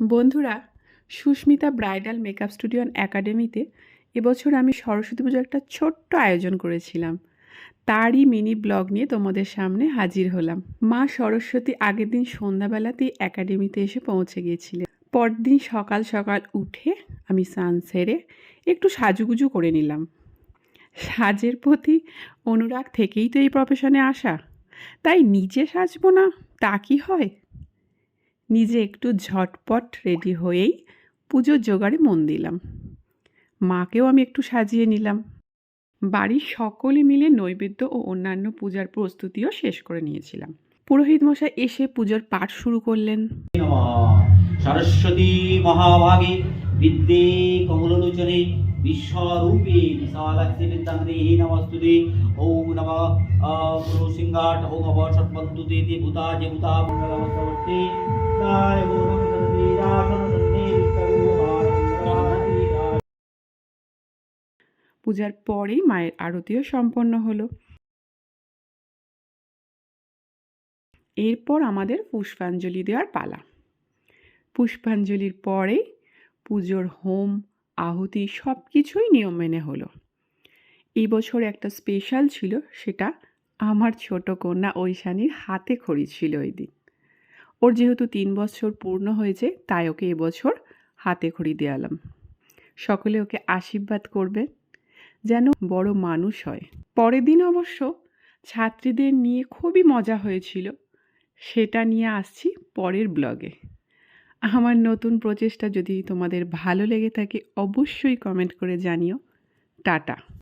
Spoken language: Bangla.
বন্ধুরা, Susmita bridal makeup studio and একাডেমিতে এবছর আমি সরস্বতী পুজোর একটা ছোট্ট আয়োজন করেছিলাম। তারই মিনি ব্লগ নিয়ে তোমাদের সামনে হাজির হলাম। মা সরস্বতী আগের দিন সন্ধ্যাবেলাতেই একাডেমিতে এসে পৌঁছে গিয়েছিলেন। পরদিন সকাল সকাল উঠে আমি স্নান সেরে একটু সাজুগুজু করে নিলাম। সাজের প্রতি অনুরাগ থেকেই তো এই প্রফেশনে আসা। তাই নিজে সাজবো না, তা কি হয়? নিজে একটু ঝটপট রেডি হয়েই পুজোর জোগাড়ে মন দিলাম। মাকেও আমি একটু সাজিয়ে নিলাম। বাড়ির সকলে মিলে নৈবেদ্য ও অন্যান্য পূজার প্রস্তুতিও শেষ করে নিয়েছিলাম। পুরোহিত মশাই এসে পুজোর পাঠ শুরু করলেন। সরস্বতী মহাভাগে বিদ্যে কমললোচনে বিদ্যাঙ্গেহি নমস্তুতে ওম নম পুরুসিংহাট ওম অব ষট্পন্তু তে তে ভূতা যে ভূতা মঙ্গলমস্তবর্তে দায় গৌরম সন্ধিরাসন সন্ধি বিষ্ণু পূজার পরেই মায়ের আরতিও সম্পন্ন হলো। এরপর আমাদের পুষ্পাঞ্জলি দেওয়ার পালা। পুষ্পাঞ্জলির পরে পুজোর হোম আহুতি সব কিছুই নিয়ম মেনে হলো। এই বছর একটা স্পেশাল ছিল, সেটা আমার ছোট কন্যা ঐশানীর হাতে খড়ি ছিল ওই দিন। ওর যেহেতু তিন বছর পূর্ণ হয়েছে, তাই ওকে এবছর হাতে খড়ি দেওয়ালাম সকলে ওকে আশীর্বাদ করবে, যেন বড় মানুষ হয়। পরের দিন অবশ্য ছাত্রীদের নিয়ে খুবই মজা হয়েছিল, সেটা নিয়ে আসছি পরের ব্লগে আমার নতুন প্রচেষ্টা যদি তোমাদের ভালো লেগে থাকে অবশ্যই কমেন্ট করে জানিও। টাটা।